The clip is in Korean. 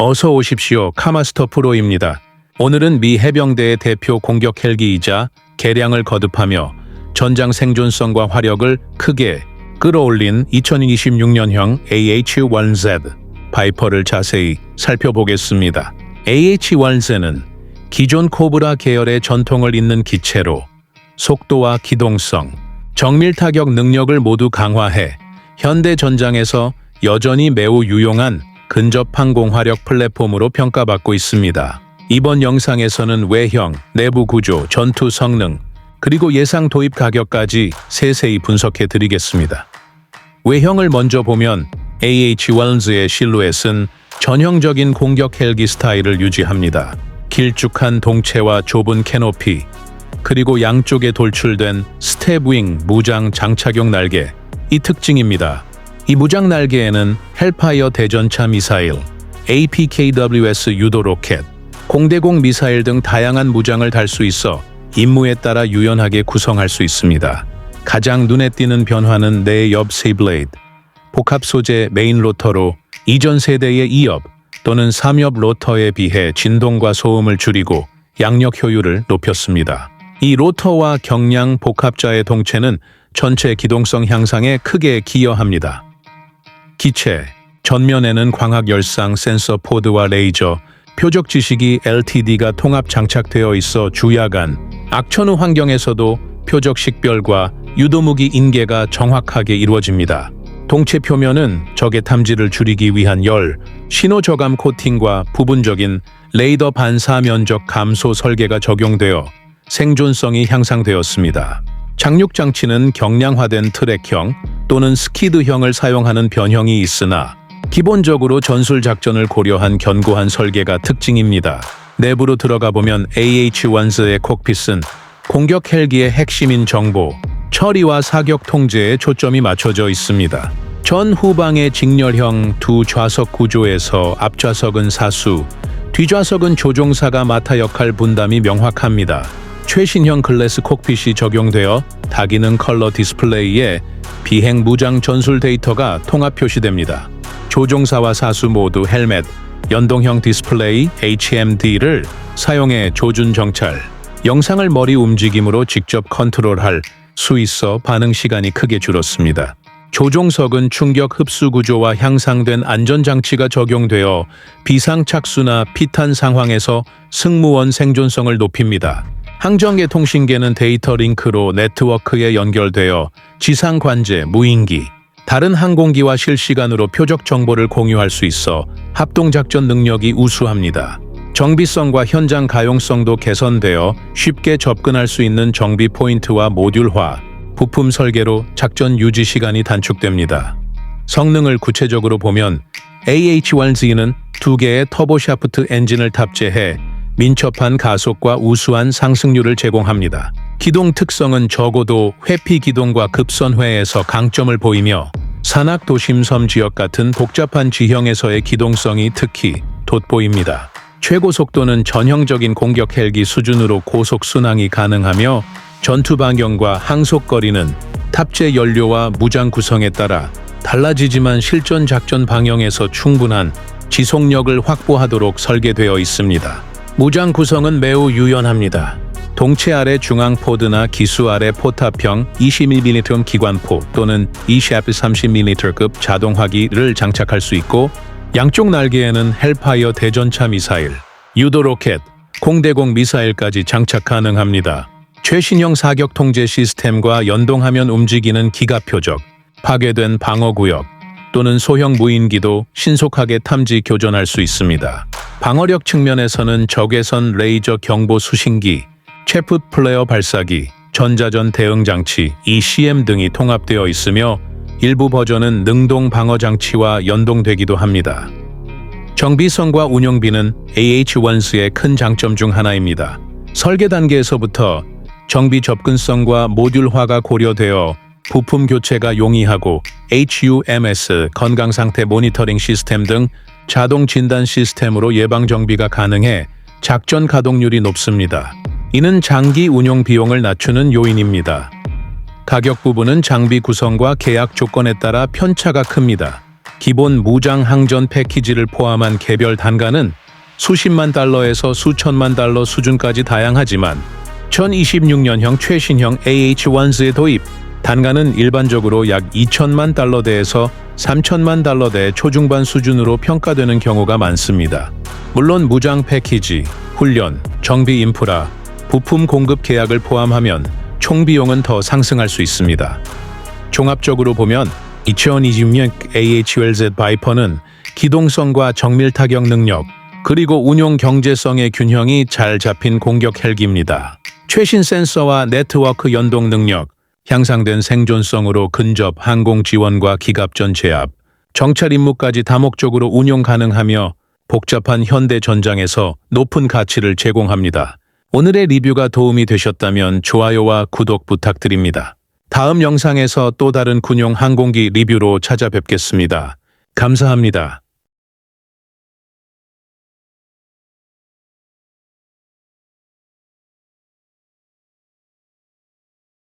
어서 오십시오. 카마스터 프로입니다. 오늘은 미 해병대의 대표 공격 헬기이자 개량을 거듭하며 전장 생존성과 화력을 크게 끌어올린 2026년형 AH-1Z 바이퍼를 자세히 살펴보겠습니다. AH-1Z는 기존 코브라 계열의 전통을 잇는 기체로 속도와 기동성, 정밀 타격 능력을 모두 강화해 현대 전장에서 여전히 매우 유용한 근접 항공 화력 플랫폼으로 평가받고 있습니다. 이번 영상에서는 외형, 내부 구조, 전투 성능, 그리고 예상 도입 가격까지 세세히 분석해 드리겠습니다. 외형을 먼저 보면 AH-1Z의 실루엣은 전형적인 공격 헬기 스타일을 유지합니다. 길쭉한 동체와 좁은 캐노피, 그리고 양쪽에 돌출된 스텝윙 무장 장착용 날개, 이 특징입니다. 이 무장 날개에는 헬파이어 대전차 미사일, APKWS 유도 로켓, 공대공 미사일 등 다양한 무장을 달 수 있어 임무에 따라 유연하게 구성할 수 있습니다. 가장 눈에 띄는 변화는 내옆 세이블레이드, 복합 소재 메인 로터로 이전 세대의 2옆 또는 3옆 로터에 비해 진동과 소음을 줄이고 양력 효율을 높였습니다. 이 로터와 경량 복합자의 동체는 전체 기동성 향상에 크게 기여합니다. 기체 전면에는 광학 열상 센서 포드와 레이저, 표적 지식이 LTD가 통합 장착되어 있어 주야간, 악천후 환경에서도 표적 식별과 유도무기 인계가 정확하게 이루어집니다. 동체 표면은 적의 탐지를 줄이기 위한 열, 신호 저감 코팅과 부분적인 레이더 반사 면적 감소 설계가 적용되어 생존성이 향상되었습니다. 착륙 장치는 경량화된 트랙형 또는 스키드형을 사용하는 변형이 있으나 기본적으로 전술 작전을 고려한 견고한 설계가 특징입니다. 내부로 들어가 보면 AH-1Z의 콕핏은 공격 헬기의 핵심인 정보, 처리와 사격 통제에 초점이 맞춰져 있습니다. 전 후방의 직렬형 두 좌석 구조에서 앞좌석은 사수, 뒷좌석은 조종사가 맡아 역할 분담이 명확합니다. 최신형 글래스 콕핏이 적용되어 다기능 컬러 디스플레이에 비행 무장 전술 데이터가 통합 표시됩니다. 조종사와 사수 모두 헬멧, 연동형 디스플레이 HMD를 사용해 조준 정찰, 영상을 머리 움직임으로 직접 컨트롤할 수 있어 반응 시간이 크게 줄었습니다. 조종석은 충격 흡수 구조와 향상된 안전장치가 적용되어 비상 착수나 피탄 상황에서 승무원 생존성을 높입니다. 항정계 통신계는 데이터 링크로 네트워크에 연결되어 지상 관제, 무인기, 다른 항공기와 실시간으로 표적 정보를 공유할 수 있어 합동 작전 능력이 우수합니다. 정비성과 현장 가용성도 개선되어 쉽게 접근할 수 있는 정비 포인트와 모듈화, 부품 설계로 작전 유지 시간이 단축됩니다. 성능을 구체적으로 보면 AH-1Z는 두 개의 터보샤프트 엔진을 탑재해 민첩한 가속과 우수한 상승률을 제공합니다. 기동 특성은 적어도 회피 기동과 급선회에서 강점을 보이며 산악 도심 섬 지역 같은 복잡한 지형에서의 기동성이 특히 돋보입니다. 최고 속도는 전형적인 공격 헬기 수준으로 고속 순항이 가능하며 전투 반경과 항속 거리는 탑재 연료와 무장 구성에 따라 달라지지만 실전 작전 방향에서 충분한 지속력을 확보하도록 설계되어 있습니다. 무장 구성은 매우 유연합니다. 동체 아래 중앙 포드나 기수 아래 포탑형 20mm 기관포 또는 e샵 30mm급 자동화기를 장착할 수 있고 양쪽 날개에는 헬파이어 대전차 미사일, 유도 로켓, 공대공 미사일까지 장착 가능합니다. 최신형 사격 통제 시스템과 연동하면 움직이는 기가 표적, 파괴된 방어 구역 또는 소형 무인기도 신속하게 탐지 교전할 수 있습니다. 방어력 측면에서는 적외선 레이저 경보 수신기, 체프 플레어 발사기, 전자전 대응 장치, ECM 등이 통합되어 있으며 일부 버전은 능동 방어 장치와 연동되기도 합니다. 정비성과 운영비는 AH-1Z의 큰 장점 중 하나입니다. 설계 단계에서부터 정비 접근성과 모듈화가 고려되어 부품 교체가 용이하고 HUMS 건강 상태 모니터링 시스템 등 자동 진단 시스템으로 예방 정비가 가능해 작전 가동률이 높습니다. 이는 장기 운용 비용을 낮추는 요인입니다. 가격 부분은 장비 구성과 계약 조건에 따라 편차가 큽니다. 기본 무장 항전 패키지를 포함한 개별 단가는 수십만 달러에서 수천만 달러 수준까지 다양하지만 2026년형 최신형 AH-1Z의 도입 단가는 일반적으로 약 2천만 달러대에서 3천만 달러대 초중반 수준으로 평가되는 경우가 많습니다. 물론 무장 패키지, 훈련, 정비 인프라, 부품 공급 계약을 포함하면 총 비용은 더 상승할 수 있습니다. 종합적으로 보면 2026년 AH-1Z 바이퍼는 기동성과 정밀 타격 능력, 그리고 운용 경제성의 균형이 잘 잡힌 공격 헬기입니다. 최신 센서와 네트워크 연동 능력, 향상된 생존성으로 근접 항공 지원과 기갑전 제압, 정찰 임무까지 다목적으로 운용 가능하며 복잡한 현대 전장에서 높은 가치를 제공합니다. 오늘의 리뷰가 도움이 되셨다면 좋아요와 구독 부탁드립니다. 다음 영상에서 또 다른 군용 항공기 리뷰로 찾아뵙겠습니다. 감사합니다.